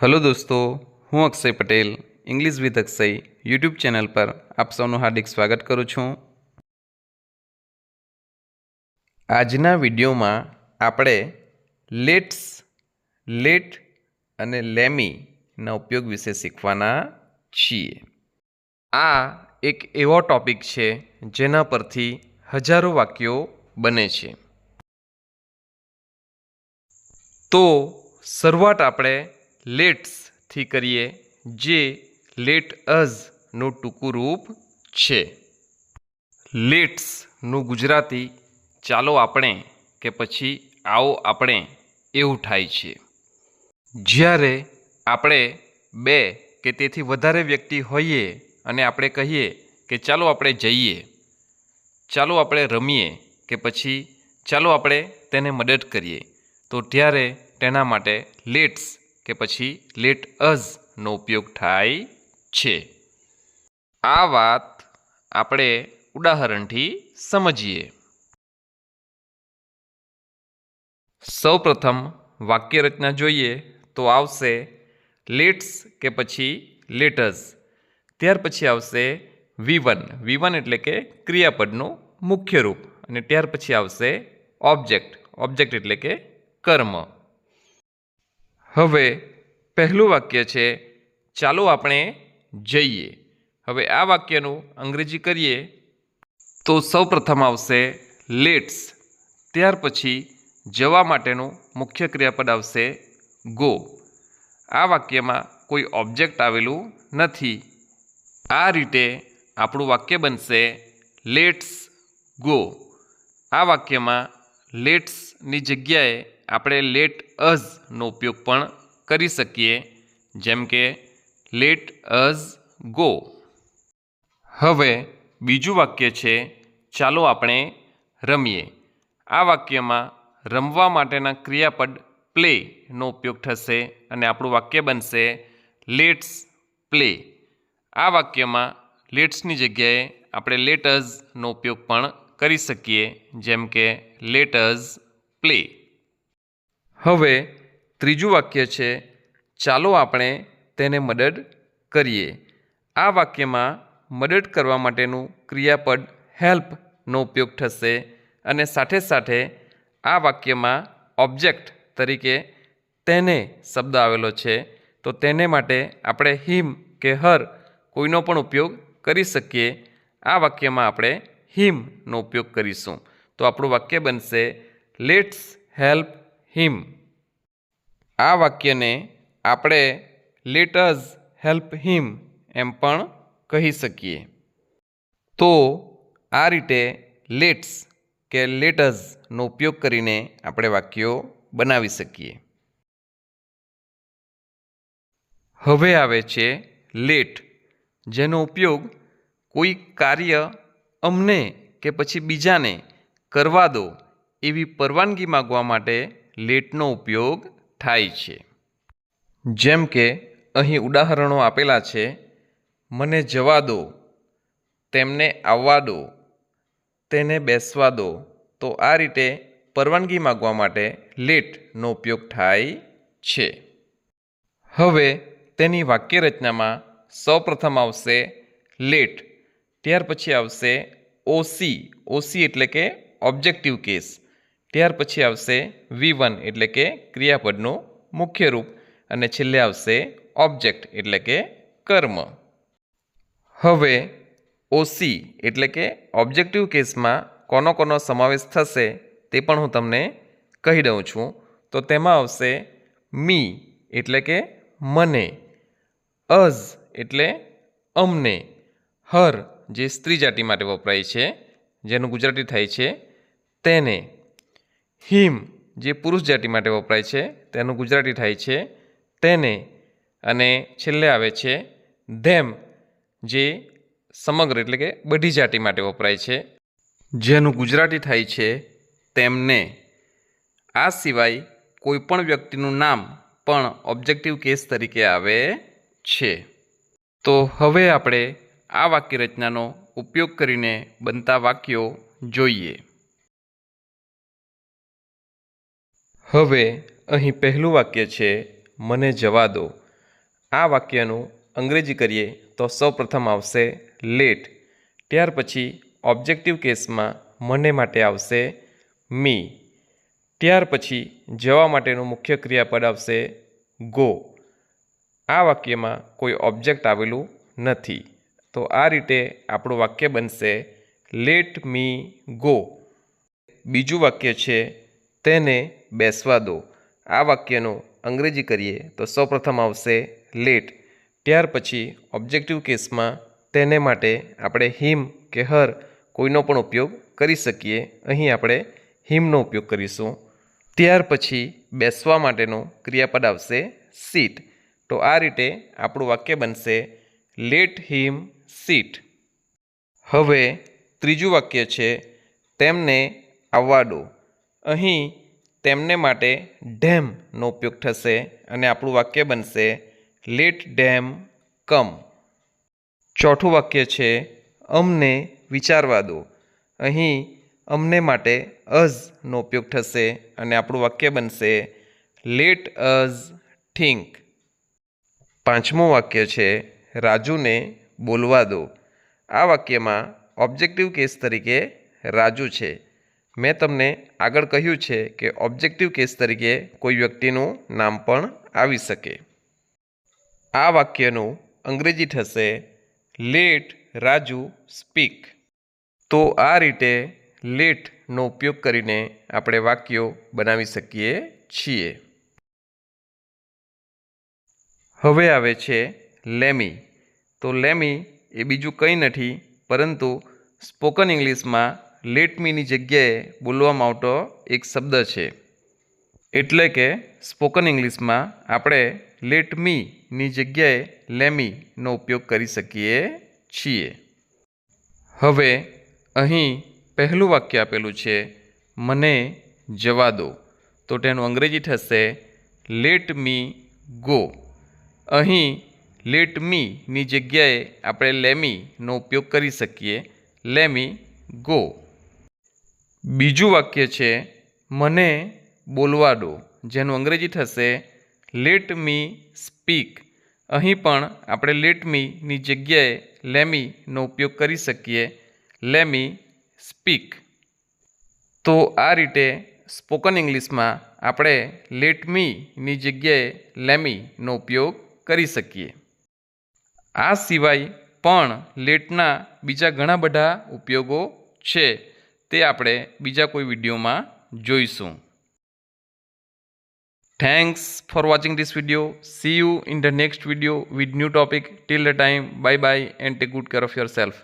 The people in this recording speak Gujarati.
હલો દોસ્તો, હું Akshay Patel English with Akshay YouTube channel પર આપ સૌનું હાર્દિક સ્વાગત કરું છું. આજના વિડીયોમાં આપણે લેટ્સ, લેટ અને લેમીના ઉપયોગ વિશે શીખવાના છીએ. આ એક એવો ટોપિક છે જેના પરથી હજારો વાક્યો બને છે. તો શરૂઆત આપણે લેટ્સથી કરીએ, જે લેટ અઝનું ટૂંકું રૂપ છે. લેટ્સનું ગુજરાતી, ચાલો આપણે કે પછી આવો આપણે એવું થાય છે. જ્યારે આપણે બે કે તેથી વધારે વ્યક્તિ હોઈએ અને આપણે કહીએ કે ચાલો આપણે જઈએ, ચાલો આપણે રમીએ કે પછી ચાલો આપણે તેને મદદ કરીએ, તો ત્યારે તેના માટે લેટ્સ કે પછી લેટ અઝનો ઉપયોગ થાય છે. આ વાત આપણે ઉદાહરણથી સમજીએ. સૌપ્રથમ વાક્ય રચના જોઈએ તો આવશે લેટ્સ કે પછી લેટર્સ ત્યાર પછી આવશે વીવન વીવન એટલે કે ક્રિયાપદનું મુખ્ય રૂપ. અને ત્યાર પછી આવશે ઓબ્જેક્ટ ઓબ્જેક્ટ એટલે કે કર્મ. હવે પહેલું વાક્ય છે, ચાલો આપણે જઈએ. હવે આ વાક્યનું અંગ્રેજી કરીએ. તો સૌપ્રથમ આવશે, લેટ્સ. ત્યાર પછી જવા માટેનું મુખ્ય ક્રિયાપદ આવશે, ગો. આ વાક્યમાં કોઈ ઓબ્જેક્ટ આવેલું નથી. આ રીતે આપણું વાક્ય બનશે, લેટ્સ ગો. આ વાક્યમાં લેટ્સની જગ્યાએ આપણે લેટ અઝનો ઉપયોગ પણ કરી શકીએ. જેમ કે લેટ અઝ ગો હવે બીજું વાક્ય છે, ચાલો આપણે રમીએ. આ વાક્યમાં રમવા માટેના ક્રિયાપદ પ્લેનો ઉપયોગ થશે અને આપણું વાક્ય બનશે લેટ્સ પ્લે આ વાક્યમાં લેટ્સની જગ્યાએ આપણે લેટર્સનો ઉપયોગ પણ કરી શકીએ. જેમ કે લેટર્સ પ્લે હવે ત્રીજું વાક્ય છે, ચાલો આપણે તેને મદદ કરીએ. આ વાક્યમાં મદદ કરવા માટેનું ક્રિયાપદ હેલ્પનો ઉપયોગ થશે અને સાથે સાથે આ વાક્યમાં ઓબ્જેક્ટ તરીકે તેને શબ્દ આવેલો છે. તો તેને માટે આપણે હિમ કે હર કોઈનો પણ ઉપયોગ કરી શકીએ. આ વાક્યમાં આપણે હિમનો ઉપયોગ કરીશું. તો આપણું વાક્ય બનશે લેટ્સ હેલ્પ હિમ. આ વાક્યને આપણે લેટર્સ હેલ્પ હિમ એમ પણ કહી શકીએ. તો આ રીતે લેટ્સ કે લેટર્સનો ઉપયોગ કરીને આપણે વાક્યો બનાવી શકીએ. હવે આવે છે લેટ જેનો ઉપયોગ કોઈ કાર્ય અમને કે પછી બીજાને કરવા દો એવી પરવાનગી માગવા માટે લેટનો ઉપયોગ થાય છે. જેમ કે, અહીં ઉદાહરણો આપેલા છે, મને જવા દો, તેમને આવવા દો, તેને બેસવા દો. તો આ રીતે પરવાનગી માગવા માટે લેટનો ઉપયોગ થાય છે. હવે તેની વાક્ય રચનામાં સૌપ્રથમ આવશે લેટ, ત્યાર પછી આવશે ઓસી. ઓસી એટલે કે ઓબ્જેક્ટિવ કેસ. ત્યાર પછી આવશે વી વન એટલે કે ક્રિયાપદનું મુખ્ય રૂપ અને છેલ્લે આવશે ઓબ્જેક્ટ એટલે કે કર્મ. હવે ઓસી એટલે કે ઓબ્જેક્ટિવ કેસમાં કોનો કોનો સમાવેશ થશે તે પણ હું તમને કહી દઉં છું. તો તેમાં આવશે મી એટલે કે મને, અઝ એટલે અમને. હર જે સ્ત્રી જાતિ માટે વપરાય છે, જેનું ગુજરાતી થાય છે તેને. હિમ, જે પુરુષ જાતિ માટે વપરાય છે, તેનું ગુજરાતી થાય છે તેને. અને છેલ્લે આવે છે ધેમ, જે સમગ્ર એટલે કે બધી જાતિ માટે વપરાય છે. જેનું ગુજરાતી થાય છે તેમને. આ સિવાય કોઈપણ વ્યક્તિનું નામ પણ ઓબ્જેક્ટિવ કેસ તરીકે આવે છે. તો હવે આપણે આ વાક્ય રચનાનો ઉપયોગ કરીને બનતા વાક્યો જોઈએ. હવે અહીં પહેલું વાક્ય છે, મને જવા દો. આ વાક્યનું અંગ્રેજી કરીએ તો સૌપ્રથમ આવશે, લેટ. ત્યાર પછી ઓબ્જેક્ટિવ કેસમાં, મને માટે આવશે, મી. ત્યાર પછી જવા માટેનું મુખ્ય ક્રિયાપદ આવશે, ગો. આ વાક્યમાં કોઈ ઓબ્જેક્ટ આવેલું નથી. તો આ રીતે આપણું વાક્ય બનશે, લેટ મી ગો. બીજું વાક્ય છે તેને બેસવા દો. આ વાક્યનું અંગ્રેજી કરીએ તો સૌપ્રથમ આવશે લેટ. ત્યાર પછી ઓબ્જેક્ટિવ કેસમાં તેને માટે આપણે હિમ કે હર કોઈનો પણ ઉપયોગ કરી શકીએ. અહીં આપણે હિમનો ઉપયોગ કરીશું. ત્યાર પછી બેસવા માટેનું ક્રિયાપદ આવશે સીટ. તો આ રીતે આપણું વાક્ય બનશે લેટ હિમ સીટ. હવે ત્રીજું વાક્ય છે તેમને આવવા દો. અહીં તેમને માટે ડેમનો ઉપયોગ થશે અને આપણું વાક્ય બનશે, લેટ ડેમ કમ. ચોથું વાક્ય છે, અમને વિચારવા દો. અહીં અમને માટે અઝનો ઉપયોગ થશે અને આપણું વાક્ય બનશે, લેટ અઝ થિંક. પાંચમું વાક્ય છે, રાજુને બોલવા દો. આ વાક્યમાં ઓબ્જેક્ટિવ કેસ તરીકે રાજુ છે. મેં તમને આગળ કહ્યું છે કે ઓબ્જેક્ટિવ કેસ તરીકે કોઈ વ્યક્તિનું નામ પણ આવી શકે. આ વાક્યનું અંગ્રેજી થશે લેટ રાજુ સ્પીક તો આ રીતે લેટનો ઉપયોગ કરીને આપણે વાક્યો બનાવી શકીએ છીએ. હવે આવે છે લેમી તો લેમી એ બીજું કંઈ નથી, પરંતુ સ્પોકન ઇંગ્લિશમાં લેટ મીની જગ્યાએ બોલવામાં આવતો એક શબ્દ છે. એટલે કે સ્પોકન ઇંગ્લિશમાં આપણે લેટ મીની જગ્યાએ લેમીનો ઉપયોગ કરી શકીએ છીએ. હવે અહીં પહેલું વાક્ય આપેલું છે, મને જવા દો. તો તેનું અંગ્રેજી થશે લેટ મી ગો અહીં લેટ મીની જગ્યાએ આપણે લેમીનો ઉપયોગ કરી શકીએ. લેમી ગો બીજું વાક્ય છે, મને બોલવા દો જેનું અંગ્રેજી થશે લેટ મી સ્પીક અહીં પણ આપણે લેટ મીની જગ્યાએ લેમીનો ઉપયોગ કરી શકીએ. લેમી સ્પીક તો આ રીતે સ્પોકન ઇંગ્લિશમાં આપણે લેટ મીની જગ્યાએ લેમીનો ઉપયોગ કરી શકીએ. આ સિવાય પણ લેટના બીજા ઘણા બધા ઉપયોગો છે. તે આપણે બીજા કોઈ વિડીયોમાં જોઈશું thanks for watching this video see you in the next video with new topic till the time bye bye and take good care of yourself